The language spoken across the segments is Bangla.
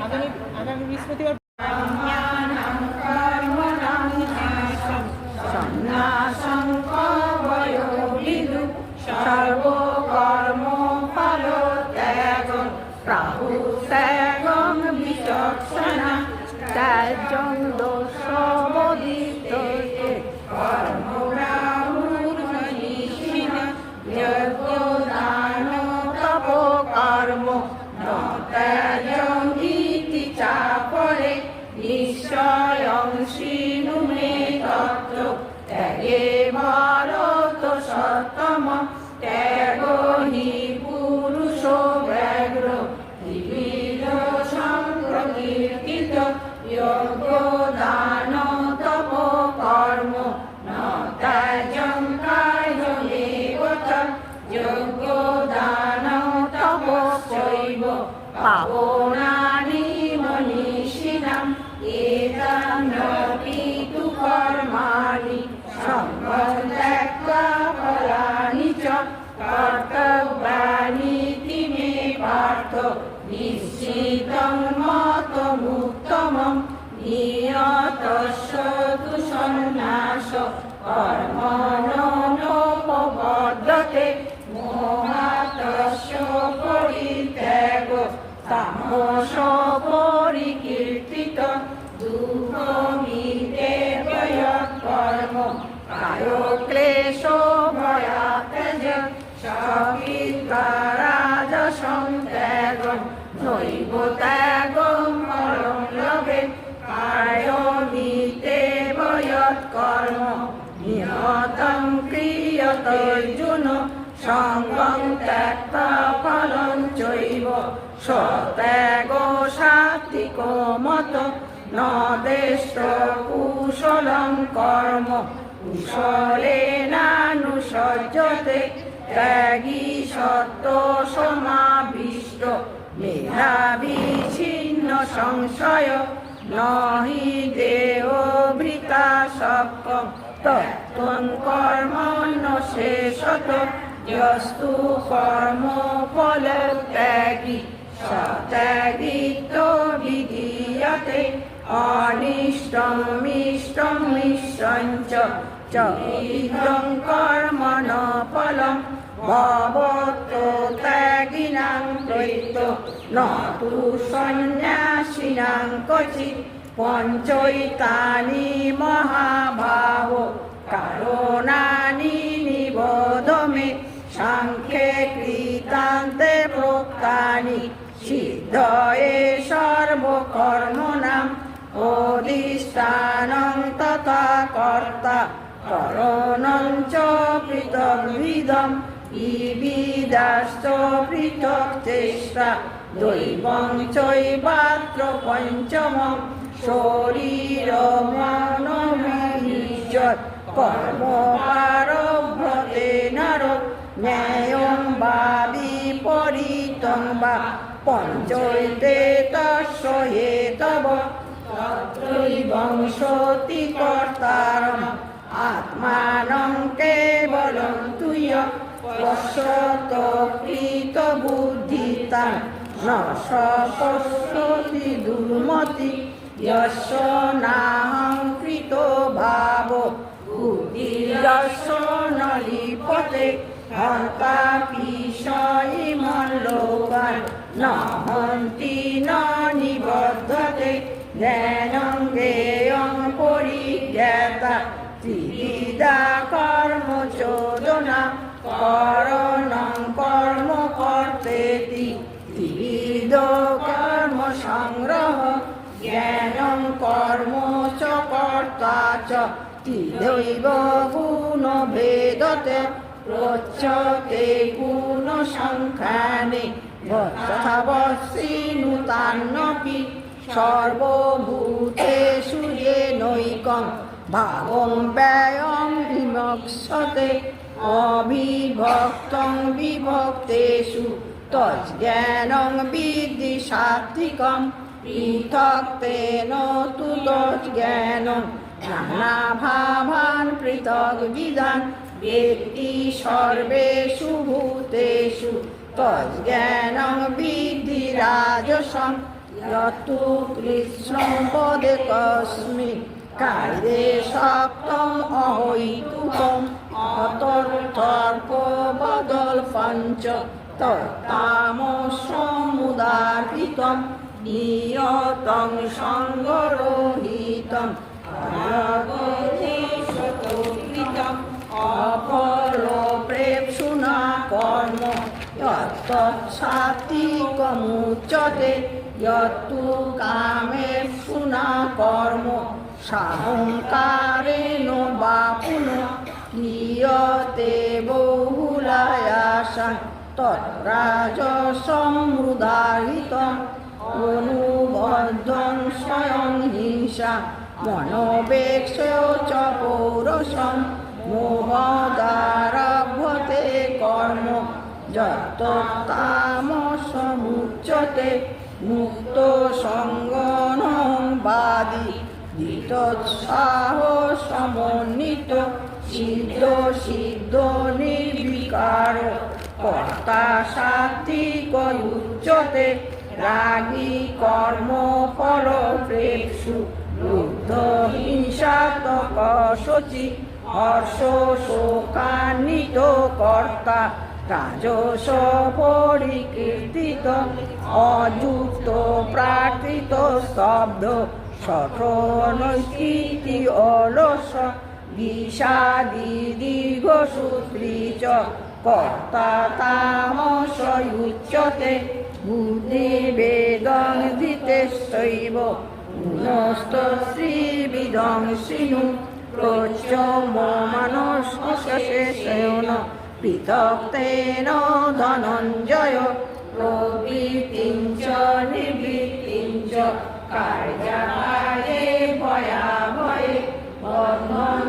আগামী আগামী বৃহস্পতিবার তামস পরিকীর্তিত দুঃখমিতে কর্ম কায় ক্লেশ ভয়াতেজ সকিতারাজসং ত্যাগম। নৈব ত্যাগম পরম লভে কায়মিতে কর্ম নিহতং ক্রিয়তর্জুন সঙ্গং ত্যক্তা ফলং চৈব। সত্যাগ সাত্বিক মত ন দেশ কুশলং কর্ম কুশলেনানুসজ্জতে ত্যাগী সত্য সমাবিষ্ট। মেধাবিচ্ছিন্ন সংশয়, নহি দেহ ভৃতা সক্কম তত্ত্বং কর্মণ্য শেষত, যস্তু কর্ম ফল ত্যাগী। সত্যাগিত বিধীয়তে অনিষ্টং মিষ্টং মিশ্রং চ চ ইদং কর্মণ ফলম ভবতো ত্যাগিনাং দ্বৈত ন তু সন্ন্যাসিনাং পঞ্চৈতানি মহাভাব কারণানি সাংখ্যে কৃতান্তে প্রোক্তানি সিদ্ধয়ে সর্বকর্মণাম অধিষ্ঠানং তথা কর্তা। করণং চ ইবিদাশ্চ পৃথক চেষ্টা। দৈবং চৈবাত্র পঞ্চমম, শরীর মনবিজত কর্ম পারভ্যতে নর ন্যায়ং বা বিপরীতং বা পঞ্চৈতে তস্য হেতব বংশতি কর্তারম আত্মানং কেবলং তুয় পশ্যত কৃত বুদ্ধিতাং ন দুর্মতি যস্য নাহং কৃত ভাব। বুদ্ধির্যস্য ন লিপতে হন্তা পিশয়িমন লোকান ন হন্তি ন নিবদ্ধতে জ্ঞানং জ্ঞেয়ং পরিজ্ঞাতা ত্রিবিদা কর্ম চোদনা, করণং কর্ম কর্তেতি। ত্রিবিদ কর্ম সংগ্রহ, জ্ঞানং কর্ম চ কর্তা চ। ত্রিদৈব গুণ ভেদতে প্রচ্যতে গুণ সংখ্যানে তথা বস্যিনুতান্নপি সর্বভূতেষু যে নৈকং ভাগং ব্যয়ং বিমক্ষতে অবিভক্তং বিভক্তেষু তজ্জ্ঞানং বিদ্ধি সাত্বিকম পৃথক তেন তু তজ্জ্ঞানং নানাভাবান পৃথক বিধান, ব্যক্তি সর্বেষু ভূতেষু। তজ্জ্ঞানং বিদ্ধি রাজসং যতু কৃষ্ণং পদে কস্মিন কার্যে সপ্তম অহৈতুকম। অতর্থর্ক বদল পঞ্চ তত্তামসমুদারিতম নিয়তং সঙ্গরহিতম। যত্তৎসাত্বিকমুচ্যতে যত্তু কামে সুনা কর্ম সাহংকারেণ বা পুনঃ ক্রিয়তে বহুলায়াসা তৎরাজসমৃদাহিতম অনুবদ্ধং স্বয়ং হিংসা মনোবেক্ষ চ পৌরসম মোহদারভ্যতে কর্ম। যত্তামসমুচ্যতে মুক্ত সঙ্গনং বাদী সমন্বিত সিদ্ধ সিদ্ধ, নির্বিকার কর্তা সাত্বিক উচ্যতে রাগী কর্ম ফল প্রেপসু রুদ্ধ, হিংসাত্মক শচি হর্ষ শোকান্বিত কর্তা রাজস পরিকীর্তিত অযুক্ত, প্রাকৃত স্তব্ধ সঠনৈকৃতি অলস, বিষাদি দীর্ঘসূত্রী চ কর্তা তামসয়ুচ্যতে বুদ্ধিবেদং ধৃতেশৈব গুণস্থ শ্রীবিদং শৃণু প্রচ্য মানসশেষণ পৃথক তেন ধনঞ্জয়। প্রবৃত্তিং চ নিবৃত্তিং চ কার্যাকারে ভয়াভয়ে বন্ধন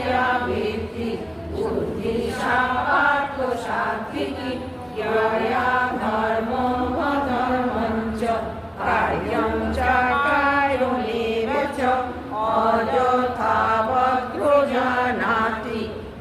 ইয়া বৃত্তি বুদ্ধি সাপার্থ সাত্বিকি ইয়া ধর্ম ধর্মং চ কার্যং চ কার্যমেব চ জানাতি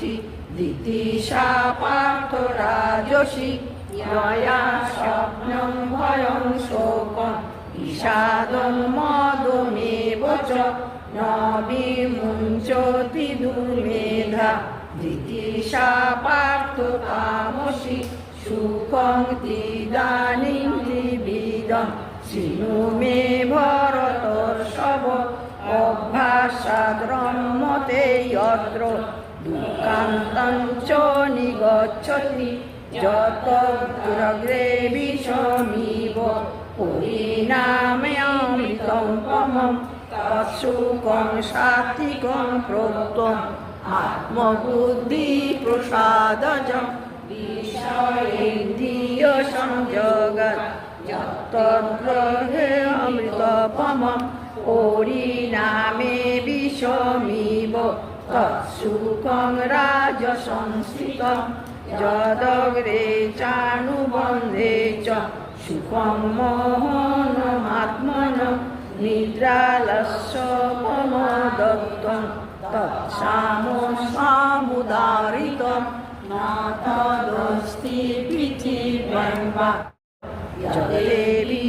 ফলাকাঙ্ক্ষী দিতিশা পার্থ রাজসী জয়া স্বপ্নং ভয়ং শোকং বিষাদং মদমেব চ ন বিমুঞ্চতি দুর্মেধা দিতিশা পার্থ তামসি সুখং তিদানিং ত্রিবিদং শৃণু মে ভরতর্ষভ অভ্যাসাদ্রম্মতে যত্র দুঃখান্তং চ নিগচ্ছতি যতগ্রগ্রে বিষমিব। পরিণাময়ামৃতং পমম তৎসুকং সাত্বিকং প্রোক্তম আত্মবুদ্ধি প্রসাদজম বিষয়েন্দ্রিয় সংযোগৎ যত্তগ্রহে অমৃতপমম পরিণামে বিষমিব। তৎসুখং রাজসংস্থিতম যদগ্রে চানুবন্ধে চ সুখং মোহনমাত্মন নিদ্রালস্যপমদত্তং তৎসামসামুদারিতম না তদস্তি পৃথিব্যাং বা জগদেবী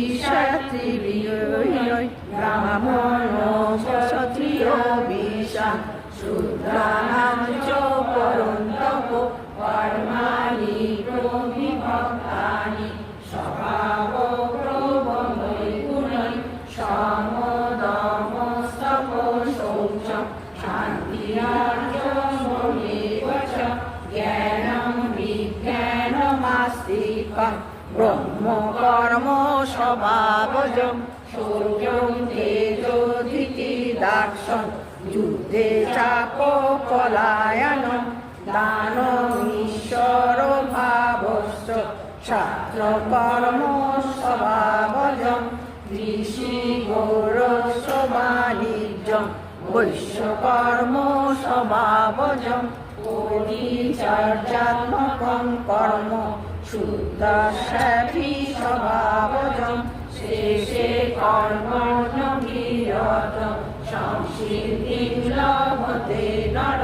যুদ্ধে চাপ পলায়ন দান ঈশ্বর ভাবস্য ছাত্র কর্ম স্বভাবজম ঋষি গৌরস্ব বাণিজ্যম বৈশ্যকর্ম স্বভাবজম পরিচর্যাত্মকম কর্ম শুদ্ধ সেবী স্বভাবজম শেষে কর্মণ বিরত সংসিদ্ধি লভতে নর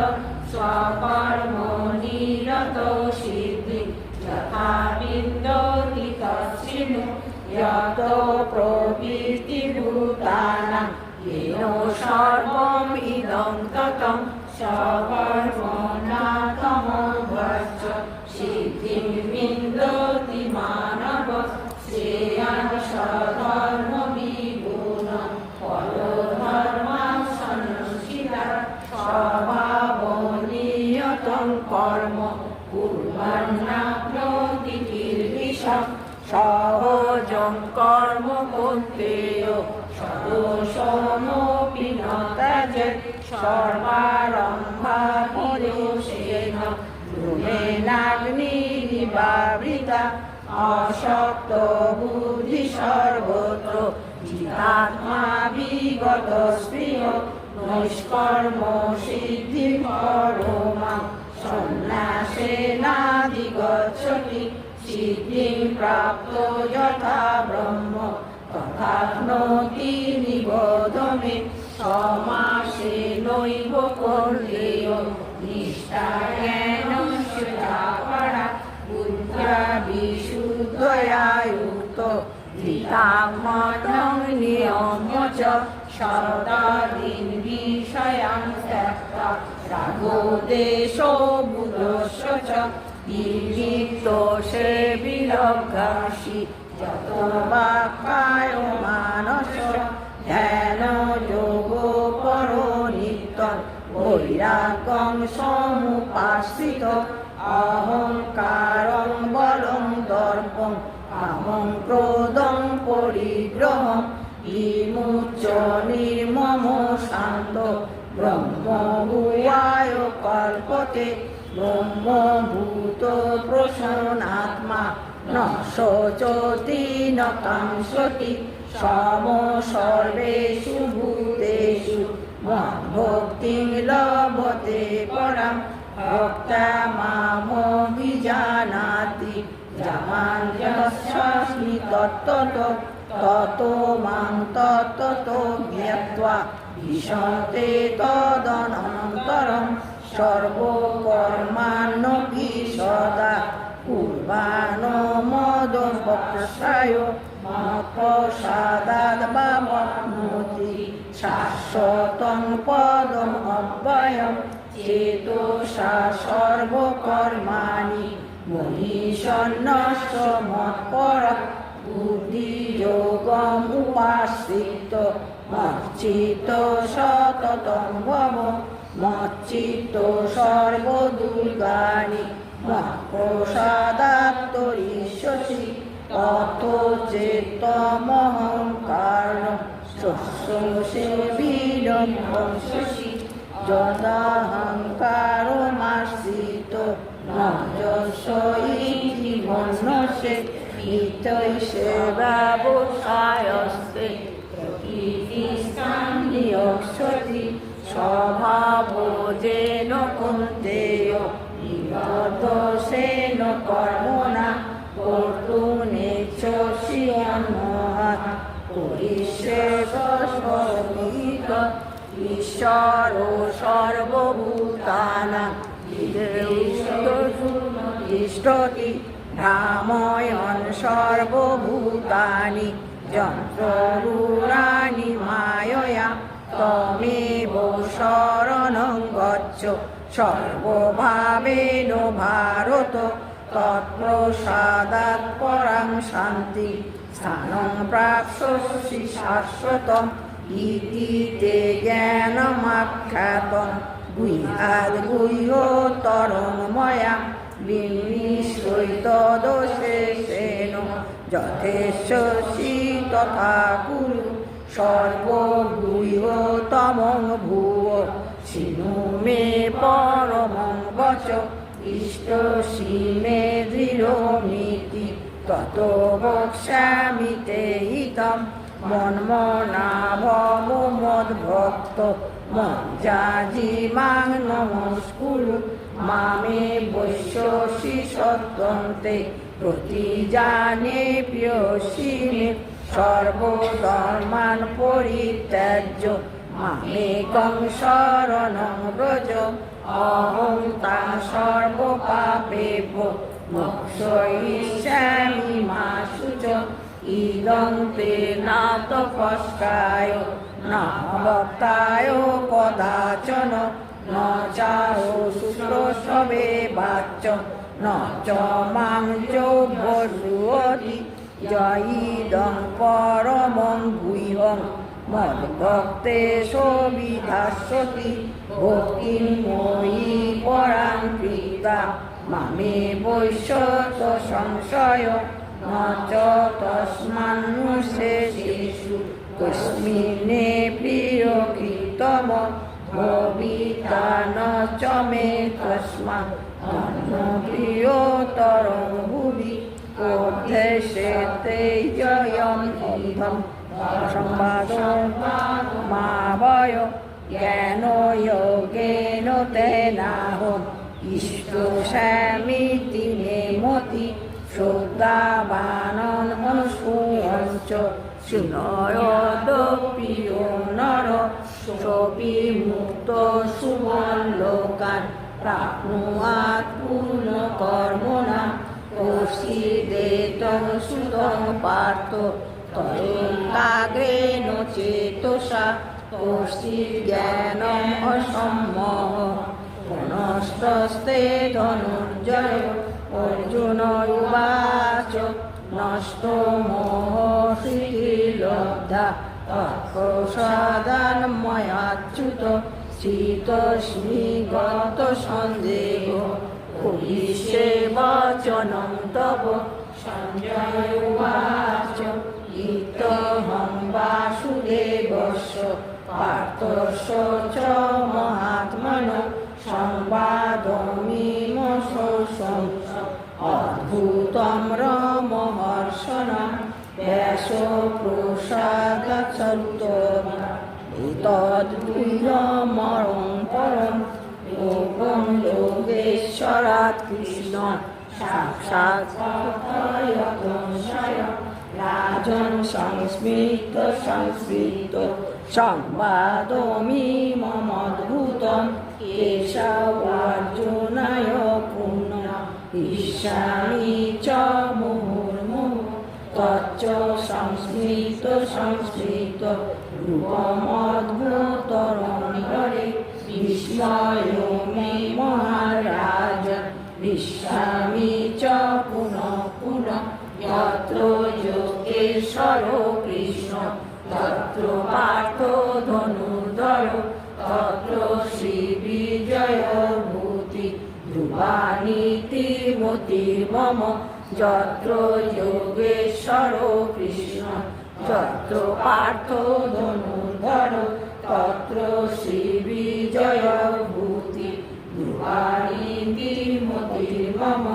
স্বকর্ম নিরত সিদ্ধি যথা বিন্দতি তচ্ছিনু যত প্রবৃত্তি ভূতানাং येन सर्वम् इदं ततं सकर्मणाथमभ्यश्च অশক্ত বুদ্ধি সর্বত্র জিতাত্মা বিগত স্পৃহ নৈষ্কর্ম সিদ্ধি পরমা সন্ন্যাসেনাধিগচ্ছতি সিদ্ধিং প্রাপ্ত যথা ব্রহ্ম তথাপ্নোতি নিবোধমে সমাসে নৈব কর্লেয় নিষ্ঠা জ্ঞান পরা বুদ্ধ্যা বিশুদ্ধয়া যুক্ত ধৃতামনং নিয়ম চ সদাদিন বিষয়াং ত্যক্তা রাগো দেশো সে বিলগ্রাসী যত বাক্যায় মানস, ধ্যান যোগ পর নিত্য বৈরাগং সমুপাশ্রিত কল্পতে ব্রহ্মভূত প্রসন্নাত্মা ন শোচতি ন কাংসতি সম সর্বেষু ভূতেষু ভক্তিং লভতে পরাম ভক্তা মামভিজানাতি জামান্যস্মি তত্ত্বত তত মাং তত্ত্বত জ্ঞাত্বা ভীষন্তে তদনন্তরম সর্বকর্মাণ্যপি সদা কুর্বাণো মদ বক্সায় মৎপ্রসাদাদ বাপ্নোতি শাশ্বতং পদম অব্যয়ম। চেতসা সর্বকর্মাণি মহিষন্নস্য মৎপর বুদ্ধিযোগম উপাশ্রিত মচ্চিত সততং ভব। মচ্চিত্ত সর্বদুর্গাণি প্রসাদাত্তরিষ্যসি তত চেতমহংকার শস্যসে বীরবংশসি যদাহংকারমাশ্রিত নজস্ব ইতি মন্যসে হিতৈষে ব্যবসায়স্তে প্রকৃতিস্থানীয়ক্ষতি স্বভাবজেন কুন্তেয় নিবদ্ধসেন কর্মণা কর্তুনেচ্ছসি অন্মহাত পরিষেবস্বমিত ঈশ্বর সর্বভূতানাং তিষ্ঠতি ভ্রাময়ন সর্বভূতানি যন্ত্ররূঢ়ানি মায়য়া তমেব শরণং গচ্ছ। সর্বভাবেন ভারত তৎপ্রসাদাৎ পরাং শান্তি। স্থানং প্রাপ্স্যসি শাশ্বতম, ইতি তে জ্ঞানমাখ্যাতম। গুহ্যাদ গুহ্যতরং ময়া বিনিশ্চৈতদশেষেণ যথেচ্ছি তথা কুরু সর্বগুহ্যতমং ভুব, শিনু মে পরমং বচ ইষ্টসি মে দৃঢ়মিতি তত বক্ষ্যামি তে হিতম মন্মনাভব মদ্ভক্ত মজ্জাজি মাং নমস্কুরু মামে বৈশ্যসি সত্যন্তে প্রতিজানে প্রিয়সি মে সর্বধর্মান পরিত্যাজ্য মামেকং শরণং ব্রজ, অহং তা সর্বপাপেভ্য মোক্ষয়িষ্যামি মা শুচ ইদং তে না তপস্কায় না ভক্তায় কদাচন, ন চারো শুশ্রূষবে বাচ্চ ন চ মাং চৌভ্যসুয়তি জয়িদং পরমং গুহ্যং। মদ্ভক্তে সবিধাস্যতি ভক্তিং ময়ি পরাং কৃতা। মামে বৈশ্যত সংশয় ন চ তস্মান্নুশেষেষু। কস্মিন্নে প্রিয় কৃতম ভবিতা ন চ মে তস্মাৎ প্রিয়তরং ভুবি তে জয়ম অন্ধম সংবাদ মা বয় জ্ঞান যোগেন তেনাহম ইষ্ট স্বামিতি মে মতি শ্রদ্ধাবানন অনুসূয়ঞ্চ শুনয়দ প্রিয় নর সবিমুক্ত সুবল্লোকান প্রাপ্নুয়াৎ পূর্ণ কর্মণা কৌশিদেতং সুতং পার্থ তরঙ্গাগ্রেণ চেতসা কৌশিজ্ঞানম অসম্মহ। পুনস্তস্তে ধনুর্জয়, অর্জুন উবাচ, নষ্ট মোহশীলব্ধা প্রসাদান ময়াচ্যুত শীতস্মি গত সন্দেহ সঞ্জয় উবাচ। ইতহং বাসুদেবস্য পার্থস্য চ মহাত্মন। সংবাদমিমশোষম অদ্ভুতম রমহর্ষণম ব্যাস প্রসাদচ্ছুত এতদ্ভুতমরং পরম যোগেশ্বরাৎ কৃষ্ণ রাজন সংস্মৃত সংস্মৃত, সংবাদমি মমদ্ভুতম, কেশবার্জুনায় পূর্ণ ঈশামি চ তচ্চ সংস্মৃত সংস্মৃত রূপমদ্ভুতরং হরে বিস্ময় মে মহারাজ, বিশ্বামি চ পুনঃ পুনঃ, যত্র যোগেশ্বর কৃষ্ণ তত্র পার্থ ধনুর্ধর, তত্র শ্রী বিজয় ভূতি ধ্রুবানীতি মতির্মম যত্র যোগেশ্বর কৃষ্ণ যত্র পার্থ ধনুর্ধর তত্র শ্রী বিজয় ভূতি ধ্রুবানীতি মতির্মম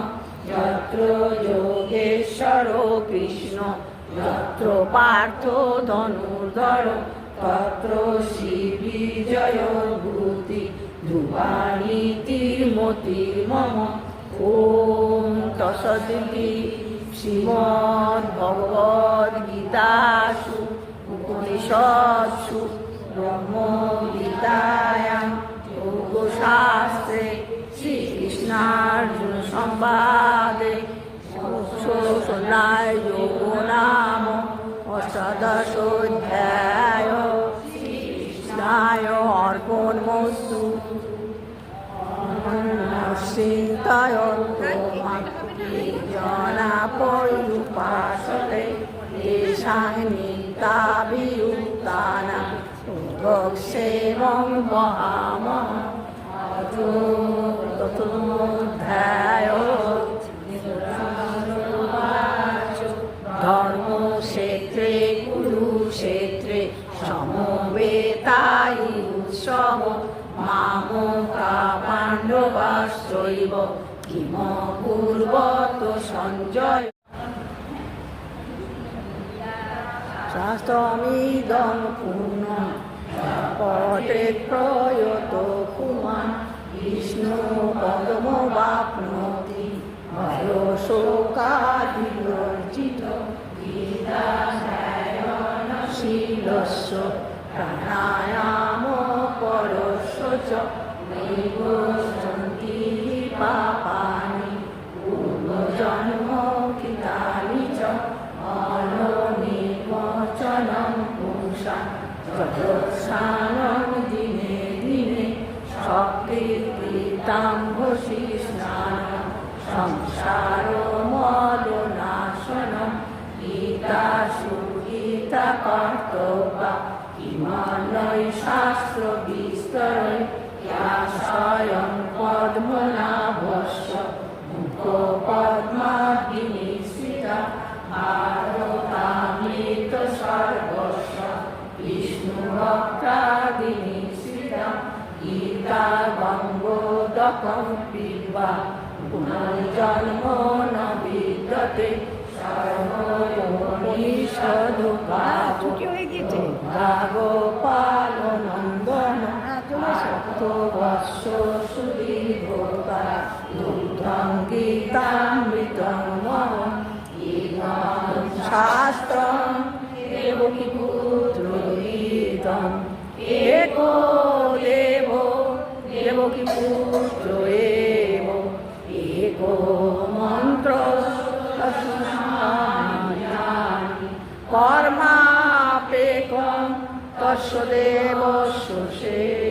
যত্র যোগেশ্বর কৃষ্ণ, যত্র পার্থ ধনুর্ধর। তত্র শ্রী বিজয় ভূতি ধ্রুবানীতির্মতির্মম ওম তসদিতি শ্রীমদ্ভগবদ্গীতাসু, উপনিষৎসু। ব্রহ্মবিদ্যায়াং যোগশাস্ত্রে শ্রীকৃষ্ণার্জুন সংবাদে শোষণায় যোগ নাম অষ্টাদশোধ্যায় কৃষ্ণায় অর্পণ ভক্ষেমং মহামহ তথোধ্যায় ধর্মক্ষেত্রে কুরুক্ষেত্রে সমবেতাই উৎসব। মামকা পাণ্ডবাশ্চৈব কিম পূর্বত সঞ্জয়। শাস্ত্রমিদং পূর্ণ পটে প্রয়ত কুমার বিষ্ণু পদমবাপ্নোতি ভয়শোকাদিবর্জিত শীলস্য প্রাণায়াম পরস্য চ নৈব পিবা পুনর্জন্ম ন বিদ্যতে হয়ে গিয়েছে। গোপাল নন্দন বৎস সুদীর্ঘতা দুগ্ধং গীতামৃতং মম শাস্ত্রম দেবকী পুত্র দেব দেবকী পুত্র তস্য সে